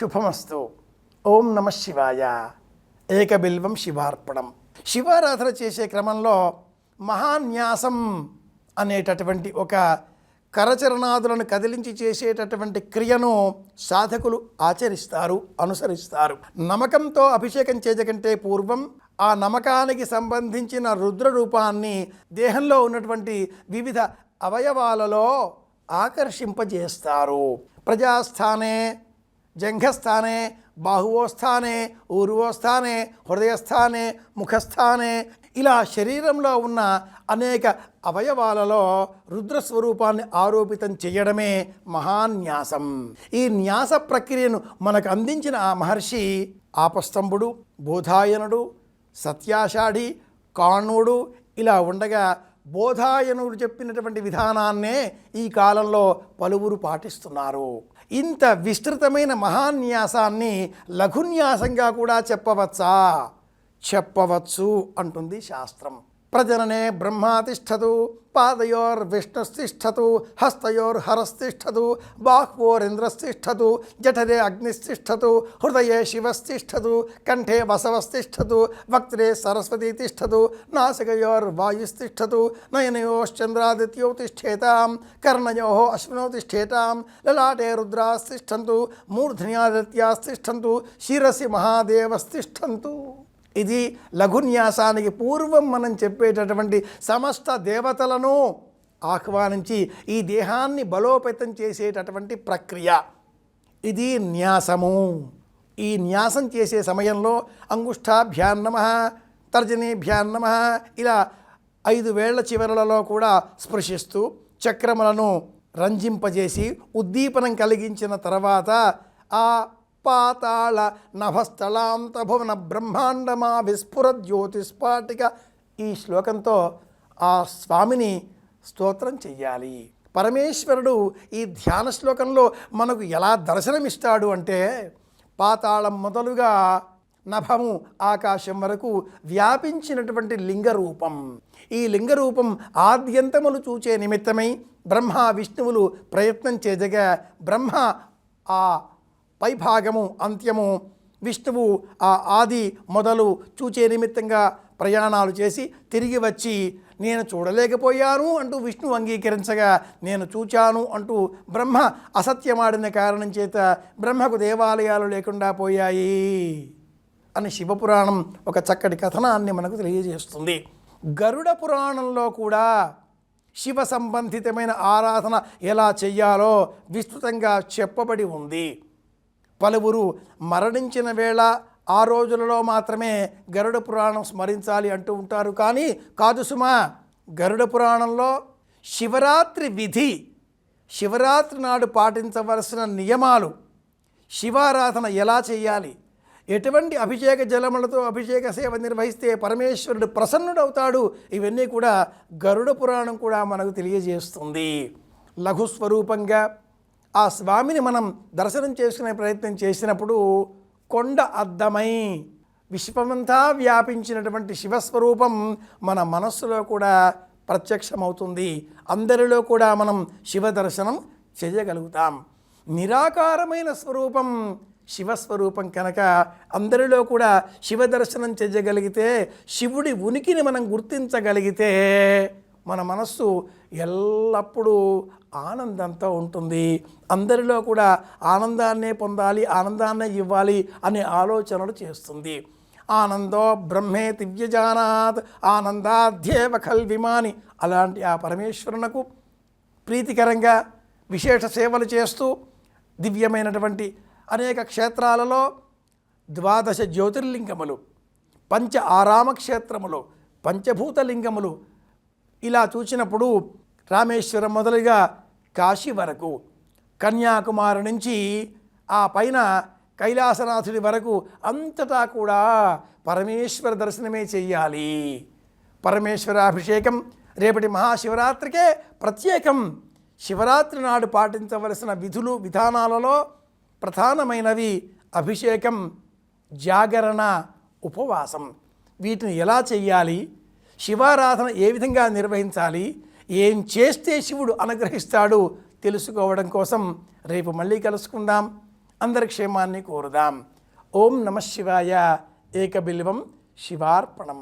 శుభమస్తు. ఓం నమ శివాయ. ఏకబిల్వం శివార్పణం. శివారాధన చేసే క్రమంలో మహాన్యాసం అనేటటువంటి ఒక కరచరణాదులను కదిలించి చేసేటటువంటి క్రియను సాధకులు ఆచరిస్తారు అనుసరిస్తారు. నమకంతో అభిషేకం చేయకంటే పూర్వం ఆ నమకానికి సంబంధించిన రుద్ర రూపాన్ని దేహంలో ఉన్నటువంటి వివిధ అవయవాలలో ఆకర్షింపజేస్తారు. ప్రజాస్థానే జంఘస్థానే బాహువోస్థానే ఊరువోస్థానే హృదయస్థానే ముఖస్థానే ఇలా శరీరంలో ఉన్న అనేక అవయవాలలో రుద్రస్వరూపాన్ని ఆరోపితం చేయడమే మహాన్యాసం ఈ న్యాస ప్రక్రియను మనకు అందించిన ఆ మహర్షి ఆపస్తంభుడు బోధాయనుడు సత్యాషాఢి కాణుడు ఇలా ఉండగా బోధాయనుడు చెప్పినటువంటి విధానాన్నే ఈ కాలంలో పలువురు పాటిస్తున్నారు. ఇంత విస్తృతమైన మహాన్యాసాన్ని లఘున్యాసంగా కూడా చెప్పవచ్చా? చెప్పవచ్చు అంటుంది శాస్త్రం. ప్రజననే బ్రహ్మాతిష్టతు పాదయోర్విష్ణుస్తిష్టతు హస్తయోర్హరస్తిష్టతు బాహ్వోరింద్రస్తిష్టదు జఠరే అగ్నిస్తిష్టదు హృదయే శివస్తిష్టదు కంఠే వసవస్తిష్టదు వక్త్రే సరస్వతీ తిష్టతు నాసికయోర్వాయుస్తిష్టతు నయనయోశ్చంద్రాదిత్యౌ తిష్టేతాం కర్ణయో అశ్వినో తిష్టేతాం లలాటే రుద్రాస్తిష్టంతు మూర్ధన్యాదిత్యాస్తిష్టంతు శిరసి మహాదేవస్తిష్టంతు. ఇది లఘున్యాసానికి పూర్వం మనం చెప్పేటటువంటి సమస్త దేవతలను ఆహ్వానించి ఈ దేహాన్ని బలోపేతం చేసేటటువంటి ప్రక్రియ. ఇది న్యాసము. ఈ న్యాసం చేసే సమయంలో అంగుష్టాభ్యాన్నమ తర్జనీభ్యాన్నమ ఇలా ఐదు వేళ్ళ చివరలలో కూడా స్పృశిస్తూ చక్రములను రంజింపజేసి ఉద్దీపనం కలిగించిన తర్వాత ఆ పాతాళ నభస్థలాంత భువన బ్రహ్మాండమా విస్ఫుర జ్యోతిస్పాటిక ఈ శ్లోకంతో ఆ స్వామిని స్తోత్రం చెయ్యాలి. పరమేశ్వరుడు ఈ ధ్యాన శ్లోకంలో మనకు ఎలా దర్శనమిస్తాడు అంటే పాతాళం మొదలుగా నభము ఆకాశం వరకు వ్యాపించినటువంటి లింగరూపం. ఈ లింగరూపం ఆద్యంతములు చూచే నిమిత్తమై బ్రహ్మ విష్ణువులు ప్రయత్నం చేజగా బ్రహ్మ ఆ పైభాగము అంత్యము విష్ణువు ఆ ఆది మొదలు చూచే నిమిత్తంగా ప్రయాణాలు చేసి తిరిగి వచ్చి నేను చూడలేకపోయాను అంటూ విష్ణువు అంగీకరించగా నేను చూచాను అంటూ బ్రహ్మ అసత్యమాడిన కారణం చేత బ్రహ్మకు దేవాలయాలు లేకుండా పోయాయి అని శివపురాణం ఒక చక్కటి కథనాన్ని మనకు తెలియజేస్తుంది. గరుడ పురాణంలో కూడా శివ సంబంధితమైన ఆరాధన ఎలా చెయ్యాలో విస్తృతంగా చెప్పబడి ఉంది. పలువురు మరణించిన వేళ ఆ రోజులలో మాత్రమే గరుడ పురాణం స్మరించాలి అంటూ ఉంటారు. కానీ కాదు సుమా గరుడ పురాణంలో శివరాత్రి విధి శివరాత్రి నాడు పాటించవలసిన నియమాలు శివారాధన ఎలా చేయాలి ఎటువంటి అభిషేక జలములతో అభిషేక సేవ నిర్వహిస్తే పరమేశ్వరుడు ప్రసన్నుడవుతాడు ఇవన్నీ కూడా గరుడ పురాణం కూడా మనకు తెలియజేస్తుంది. లఘు స్వరూపంగా ఆ స్వామిని మనం దర్శనం చేసుకునే ప్రయత్నం చేసినప్పుడు కొండ అద్దమై విశ్వమంతా వ్యాపించినటువంటి శివస్వరూపం మన మనస్సులో కూడా ప్రత్యక్షమవుతుంది. అందరిలో కూడా మనం శివ దర్శనం చేయగలుగుతాం. నిరాకారమైన స్వరూపం శివస్వరూపం కనుక అందరిలో కూడా శివ దర్శనం చేయగలిగితే శివుడి ఉనికిని మనం గుర్తించగలిగితే మన మనస్సు ఎల్లప్పుడూ ఆనందంతో ఉంటుంది. అందరిలో కూడా ఆనందాన్నే పొందాలి ఆనందాన్నే ఇవ్వాలి అనే ఆలోచనలు చేస్తుంది. ఆనందో బ్రహ్మే దివ్యజానాత్ ఆనందాధ్యేవ కల్విమాని అలాంటి ఆ పరమేశ్వరునకు ప్రీతికరంగా విశేష సేవలు చేస్తూ దివ్యమైనటువంటి అనేక క్షేత్రాలలో ద్వాదశ జ్యోతిర్లింగములు పంచ ఆరామ క్షేత్రములు పంచభూతలింగములు ఇలా చూసినప్పుడు రామేశ్వరం మొదలుగా కాశీ వరకు కన్యాకుమారి నుంచి ఆ పైన కైలాసనాథుడి వరకు అంతటా కూడా పరమేశ్వర దర్శనమే చెయ్యాలి. పరమేశ్వరాభిషేకం రేపటి మహాశివరాత్రికే ప్రత్యేకం. శివరాత్రి నాడు పాటించవలసిన విధులు విధానాలలో ప్రధానమైనవి అభిషేకం జాగరణ ఉపవాసం. వీటిని ఎలా చెయ్యాలి? శివారాధన ఏ విధంగా నిర్వహించాలి? ఏం చేస్తే శివుడు అనుగ్రహిస్తాడు? తెలుసుకోవడం కోసం రేపు మళ్ళీ కలుసుకుందాం. అందరి క్షేమాన్ని కోరుదాం. ఓం నమ శివాయ. ఏకబిల్వం శివార్పణం.